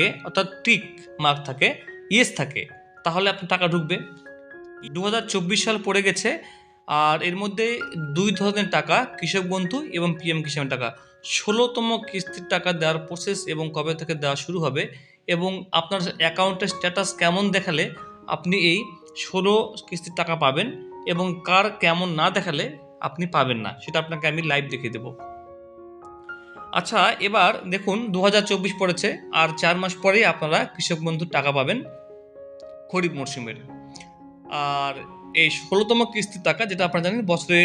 থাকে, অর্থাৎ tick mark থাকে ইয়েস থাকে, তাহলে আপনার টাকা ঢুকবে। দু হাজার চব্বিশ সাল পড়ে গেছে, আর এর মধ্যে দুই ধরনের টাকা, কৃষক বন্ধু এবং পিএম কিষাণ টাকা। ষোলোতম কিস্তির টাকা দেওয়ার প্রসেস এবং কবে থেকে দেওয়া শুরু হবে এবং আপনার অ্যাকাউন্টের স্ট্যাটাস কেমন দেখালে আপনি এই ষোলো কিস্তির টাকা পাবেন এবং কার কেমন না দেখালে আপনি পাবেন না, সেটা আপনাকে আমি লাইভ দেখিয়ে দেবো। আচ্ছা এবার দেখুন দু হাজার চব্বিশ পড়েছে, আর চার মাস পরেই আপনারা কৃষক বন্ধুর টাকা পাবেন খরিফ মরশুমের আর এই ষোলোতম কিস্তির টাকা যেটা আপনারা জানেন, বছরে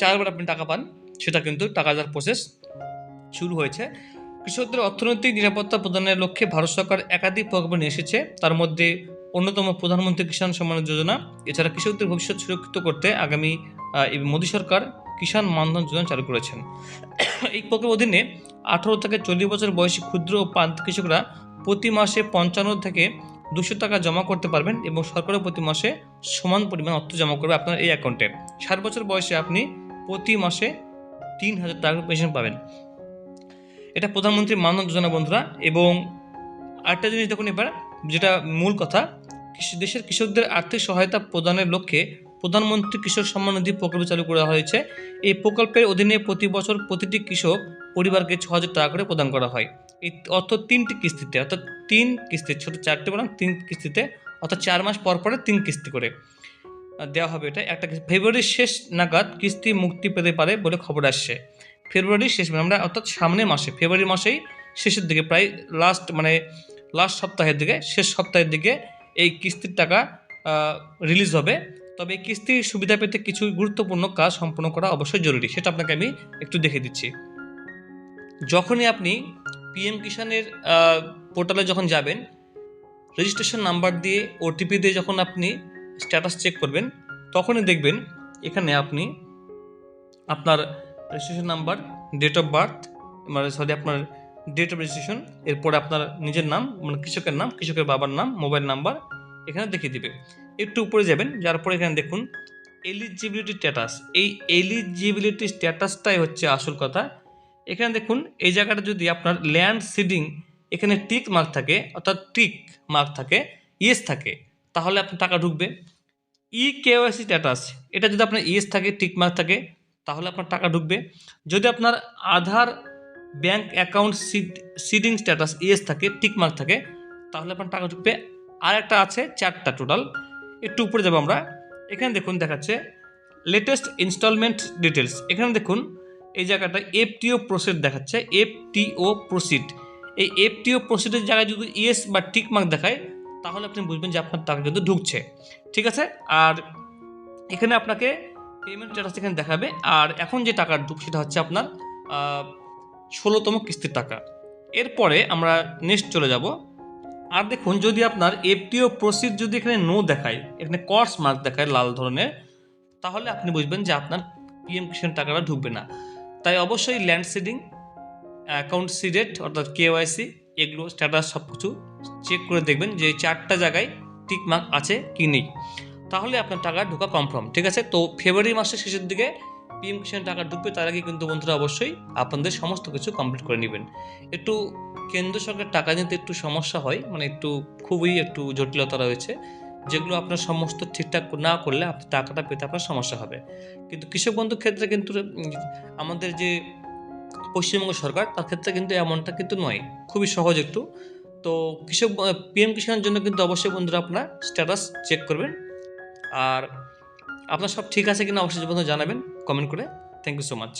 চারবার আপনি টাকা পান, সেটা কিন্তু টাকা দেওয়ার প্রসেস শুরু হয়েছে। কৃষকদের অর্থনৈতিক নিরাপত্তা প্রদানের লক্ষ্যে ভারত সরকার একাধিক প্রকল্প নিয়ে এসেছে। তার মধ্যে অন্যতম প্রধানমন্ত্রী কিষাণ সম্মান যোজনা, এছাড়া কৃষকদের ভবিষ্যৎ সুরক্ষিত করতে আগামী মোদী সরকার কিষাণ মানধন যোজনা চালু করেছেন। এই প্রকল্পের অধীনে আঠারো থেকে চল্লিশ বছর বয়সী ক্ষুদ্র ও প্রান্ত কৃষকরা প্রতি মাসে পঞ্চান্ন থেকে দুশো টাকা জমা করতে পারবেন এবং সরকারও প্রতি মাসে সমান পরিমাণ অর্থ জমা করবে আপনার এই অ্যাকাউন্টে। ষাট বছর বয়সে আপনি প্রতি মাসে তিন হাজার টাকা পেনশন পাবেন। এটা প্রধানমন্ত্রী মানধন যোজনা, বন্ধুরা, এবং আরেকটা জিনিস দেখুন এবার, যেটা মূল কথা দেশের কৃষকদের আর্থিক সহায়তা প্রদানের লক্ষ্যে প্রধানমন্ত্রী কৃষক সম্মান নিধি প্রকল্প চালু করা হয়েছে। এই প্রকল্পের অধীনে প্রতি বছর প্রতিটি কৃষক পরিবারকে ছ হাজার টাকা করে প্রদান করা হয়। এই অর্থ তিনটি কিস্তিতে, অর্থাৎ তিন কিস্তি, ছোটো চারটে বরং তিন কিস্তিতে, অর্থাৎ চার মাস পর পরে তিন কিস্তি করে দেওয়া হবে এটা। একটা ফেব্রুয়ারির শেষ নাগাদ কিস্তি মুক্তি পেতে পারে বলে খবর আসছে। ফেব্রুয়ারির শেষ মানে আমরা অর্থাৎ সামনের মাসে ফেব্রুয়ারি মাসেই শেষের দিকে, প্রায় লাস্ট মানে লাস্ট সপ্তাহের দিকে, শেষ সপ্তাহের দিকে এই কিস্তির টাকা রিলিজ হবে। তবে কিস্তির সুবিধা পেতে কিছু গুরুত্বপূর্ণ কাজ সম্পন্ন করা অবশ্যই জরুরি, সেটা আপনাকে আমি একটু দেখে দিচ্ছি। যখনই আপনি পিএম কিষানের পোর্টালে যখন যাবেন রেজিস্ট্রেশন নাম্বার দিয়ে ওটিপি দিয়ে যখন আপনি স্ট্যাটাস চেক করবেন, তখনই দেখবেন এখানে আপনি আপনার registration number date of birth মানে সরি আপনার ডেট অফ রেজিস্ট্রেশন এরপরে আপনার নিজের নাম মানে কৃষকের নাম, কৃষকের বাবার নাম মোবাইল নাম্বার এখানে দেখিয়ে দিবে। একটু উপরে যাবেন যার পরে এখানে দেখুন এলিজিবিলিটি স্ট্যাটাস এই এলিজিবিলিটি স্ট্যাটাসটাই হচ্ছে আসল কথা। এখানে দেখুন, এই জায়গাটা যদি আপনার ল্যান্ড সিডিং এখানে টিক মার্ক থাকে, অর্থাৎ টিক মার্ক থাকে ইয়েস থাকে, তাহলে আপনার টাকা ঢুকবে। ই কেওয়াইসি স্ট্যাটাস এটা যদি আপনার ইয়েস থাকে টিক মার্ক থাকে, তাহলে আপনার টাকা ঢুকবে। যদি আপনার Aadhaar bank account seeding status yes থাকে টিক মার্ক থাকে, তাহলে আপনার টাকা ঢুকবে আর একটা আছে চারটা টোটাল একটু উপরে যাব আমরা। এখানে দেখুন দেখাচ্ছে লেটেস্ট ইনস্টলমেন্ট ডিটেলস এখানে দেখুন এই জায়গাটা এফটিও প্রসিড দেখাচ্ছে এফটিও প্রসিড এই এফটিও প্রসিডের জায়গায় যদি ইয়েস বা টিক মার্ক দেখায়, তাহলে আপনি বুঝবেন যে আপনার টাকা কিন্তু ঢুকছে। ঠিক আছে? আর এখানে আপনাকে পেমেন্ট স্ট্যাটাস এখানে দেখাবে। আর এখন যে টাকা ঢুক, সেটা হচ্ছে আপনার ষোলোতম কিস্তির টাকা। এরপরে আমরা নেক্সট চলে যাব। আর দেখুন, যদি আপনার এফটিও প্রসিড যদি এখানে নো দেখায়, এখানে কর্স মার্ক দেখায় লাল ধরনের, তাহলে আপনি বুঝবেন যে আপনার পিএম কিষাণ টাকাটা ঢুকবে না। তাই অবশ্যই ল্যান্ড সিডিং অ্যাকাউন্ট সিডেট অর্থাৎ কেওয়াইসি এগুলো স্ট্যাটাস সব কিছু চেক করে দেখবেন যে চারটা জায়গায় টিক মার্ক আছে কি নেই। তাহলে আপনার টাকা ঢোকা কনফার্ম ঠিক আছে? তো ফেব্রুয়ারি মাসের শেষের দিকে পিএম কিষাণ টাকা ঢুকবে তার আগে কিন্তু বন্ধুরা অবশ্যই আপনাদের সমস্ত কিছু কমপ্লিট করে নেবেন। একটু কেন্দ্র সরকার টাকা নিতে একটু সমস্যা হয় মানে একটু খুবই একটু জটিলতা রয়েছে, যেগুলো আপনার সমস্ত ঠিকঠাক না করলে আপনার টাকাটা পেতে আপনার সমস্যা হবে। কিন্তু কৃষক বন্ধুর ক্ষেত্রে কিন্তু, আমাদের যে পশ্চিমবঙ্গ সরকার, তার ক্ষেত্রে কিন্তু এমনটা কিন্তু নয়, খুবই সহজ একটু। তো কৃষক পিএম কিষাণের জন্য কিন্তু অবশ্যই বন্ধুরা আপনার স্ট্যাটাস চেক করবেন। আর আপনার সব ঠিক আছে কিনা অবশ্যই বন্ধু জানাবেন। কমেন্ট করে। Thank you so much